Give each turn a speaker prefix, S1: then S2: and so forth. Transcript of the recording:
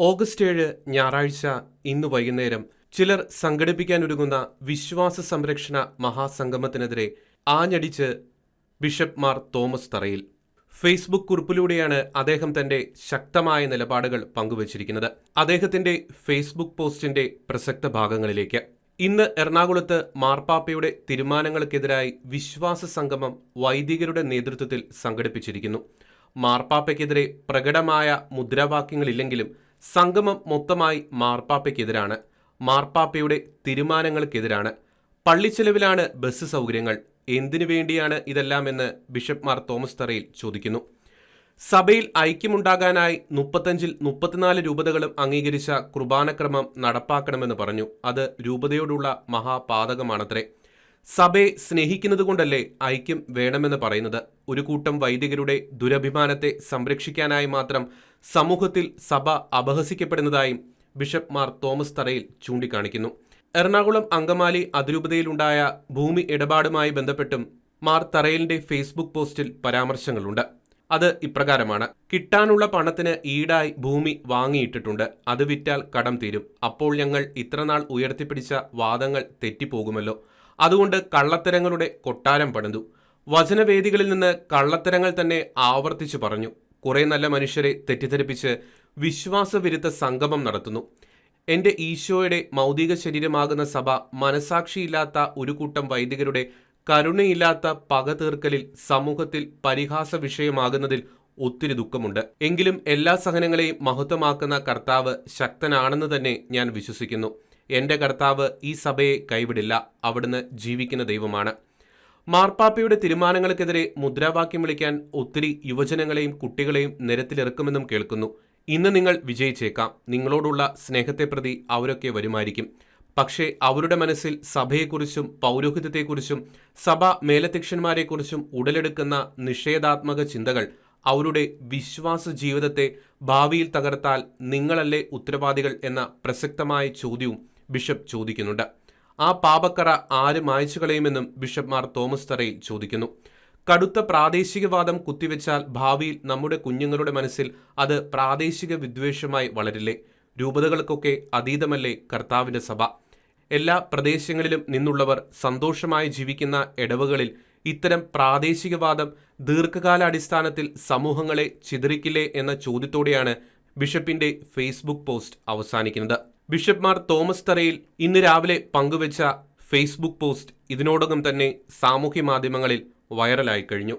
S1: August ഏഴ് ഞായറാഴ്ച ഇന്ന് വൈകുന്നേരം ചിലർ സംഘടിപ്പിക്കാനൊരുങ്ങുന്ന വിശ്വാസ സംരക്ഷണ മഹാസംഗമത്തിനെതിരെ ആഞ്ഞടിച്ച് bishop Mar Thomas Tharayil. Facebook കുറിപ്പിലൂടെയാണ് അദ്ദേഹം തന്റെ ശക്തമായ നിലപാടുകൾ പങ്കുവച്ചിരിക്കുന്നത്. അദ്ദേഹത്തിന്റെ ഫേസ്ബുക്ക് പോസ്റ്റിന്റെ പ്രസക്ത ഭാഗങ്ങളിലേക്ക്. ഇന്ന് എറണാകുളത്ത് മാർപ്പാപ്പയുടെ തീരുമാനങ്ങൾക്കെതിരായി വിശ്വാസ സംഗമം വൈദികരുടെ നേതൃത്വത്തിൽ സംഘടിപ്പിച്ചിരിക്കുന്നു. മാർപ്പാപ്പയ്ക്കെതിരെ പ്രകടമായ മുദ്രാവാക്യങ്ങളില്ലെങ്കിലും സംഗമം മൊത്തമായി മാർപ്പാപ്പയ്ക്കെതിരാണ്. മാർപ്പാപ്പയുടെ തീരുമാനങ്ങൾക്കെതിരാണ്. പള്ളിച്ചെലവിലാണ് ബസ് സൗകര്യങ്ങൾ. എന്തിനു വേണ്ടിയാണ് ഇതെല്ലാമെന്ന് ബിഷപ്പ് മാർ തോമസ് തറയിൽ ചോദിക്കുന്നു. സഭയിൽ ഐക്യമുണ്ടാകാനായി മുപ്പത്തഞ്ചിൽ മുപ്പത്തിനാല് രൂപതകളും അംഗീകരിച്ച കുർബാനക്രമം നടപ്പാക്കണമെന്ന് പറഞ്ഞു. അത് രൂപതയോടുള്ള മഹാപാതകമാണത്രേ. സഭയെ സ്നേഹിക്കുന്നതുകൊണ്ടല്ലേ ഐക്യം വേണമെന്ന് പറയുന്നത്? ഒരു കൂട്ടം വൈദികരുടെ ദുരഭിമാനത്തെ സംരക്ഷിക്കാനായി മാത്രം സമൂഹത്തിൽ സഭ അപഹസിക്കപ്പെടുന്നതായും ബിഷപ്പ് മാർ തോമസ് തറയിൽ ചൂണ്ടിക്കാണിക്കുന്നു. എറണാകുളം അങ്കമാലി അതിരൂപതയിലുണ്ടായ ഭൂമി ഇടപാടുമായി ബന്ധപ്പെട്ടും മാർ തറയിലിന്റെ ഫേസ്ബുക്ക് പോസ്റ്റിൽ പരാമർശങ്ങളുണ്ട്. അത് ഇപ്രകാരമാണ്. കിട്ടാനുള്ള പണത്തിന് ഈടായി ഭൂമി വാങ്ങിയിട്ടിട്ടുണ്ട്. അത് വിറ്റാൽ കടം തീരും. അപ്പോൾ ഞങ്ങൾ ഇത്രനാൾ ഉയർത്തിപ്പിടിച്ച വാദങ്ങൾ തെറ്റിപ്പോകുമല്ലോ. അതുകൊണ്ട് കള്ളത്തരങ്ങളുടെ കൊട്ടാരം പണിതു. വചനവേദികളിൽ നിന്ന് കള്ളത്തരങ്ങൾ തന്നെ ആവർത്തിച്ചു പറഞ്ഞു. കുറേ നല്ല മനുഷ്യരെ തെറ്റിദ്ധരിപ്പിച്ച് വിശ്വാസവിരുദ്ധ സംഗമം നടത്തുന്നു. എന്റെ ഈശോയുടെ മൗതിക ശരീരമാകുന്ന സഭ മനസാക്ഷിയില്ലാത്ത ഒരു കൂട്ടം വൈദികരുടെ കരുണയില്ലാത്ത പക തീർക്കലിൽ സമൂഹത്തിൽ പരിഹാസ വിഷയമാകുന്നതിൽ ഒത്തിരി ദുഃഖമുണ്ട്. എങ്കിലും എല്ലാ സഹനങ്ങളെയും മഹത്വമാക്കുന്ന കർത്താവ് ശക്തനാണെന്ന് തന്നെ ഞാൻ വിശ്വസിക്കുന്നു. എന്റെ കർത്താവ് ഈ സഭയെ കൈവിടില്ല. അവിടുന്ന് ജീവിക്കുന്ന ദൈവമാണ്. മാർപ്പാപ്പയുടെ തീരുമാനങ്ങൾക്കെതിരെ മുദ്രാവാക്യം വിളിക്കാൻ ഒത്തിരി യുവജനങ്ങളെയും കുട്ടികളെയും നിരത്തിലിറക്കുമെന്നും കേൾക്കുന്നു. ഇന്ന് നിങ്ങൾ വിജയിച്ചേക്കാം. നിങ്ങളോടുള്ള സ്നേഹത്തെ പ്രതി അവരൊക്കെ വരുമായിരിക്കും. പക്ഷേ അവരുടെ മനസ്സിൽ സഭയെക്കുറിച്ചും പൗരോഹിത്യത്തെക്കുറിച്ചും സഭ മേലധ്യക്ഷന്മാരെക്കുറിച്ചും ഉടലെടുക്കുന്ന നിഷേധാത്മക ചിന്തകൾ അവരുടെ വിശ്വാസ ജീവിതത്തെ ഭാവിയിൽ തകർത്താൽ നിങ്ങളല്ലേ ഉത്തരവാദികൾ എന്ന പ്രസക്തമായ ചോദ്യവും ബിഷപ്പ് ചോദിക്കുന്നുണ്ട്. ആ പാപക്കറ ആര് മായ്ച്ചു കളയുമെന്നും ബിഷപ്പ് മാർ തോമസ് തറയിൽ ചോദിക്കുന്നു. കടുത്ത പ്രാദേശികവാദം കുത്തിവെച്ചാൽ ഭാവിയിൽ നമ്മുടെ കുഞ്ഞുങ്ങളുടെ മനസ്സിൽ അത് പ്രാദേശിക വിദ്വേഷമായി വളരില്ലേ? രൂപതകൾക്കൊക്കെ അതീതമല്ലേ കർത്താവിന്റെ സഭ? എല്ലാ പ്രദേശങ്ങളിലും നിന്നുള്ളവർ സന്തോഷമായി ജീവിക്കുന്ന ഇടവുകളിൽ ഇത്തരം പ്രാദേശികവാദം ദീർഘകാലാടിസ്ഥാനത്തിൽ സമൂഹങ്ങളെ ചിതറിക്കില്ലേ എന്ന ചോദ്യത്തോടെയാണ് ബിഷപ്പിന്റെ ഫേസ്ബുക്ക് പോസ്റ്റ് അവസാനിക്കുന്നത്. ബിഷപ്പ് മാർ തോമസ് തറയിൽ ഇന്ന് രാവിലെ പങ്കുവച്ച ഫേസ്ബുക്ക് പോസ്റ്റ് ഇതിനോടകം തന്നെ സാമൂഹ്യ മാധ്യമങ്ങളിൽ വൈറലായി കഴിഞ്ഞു.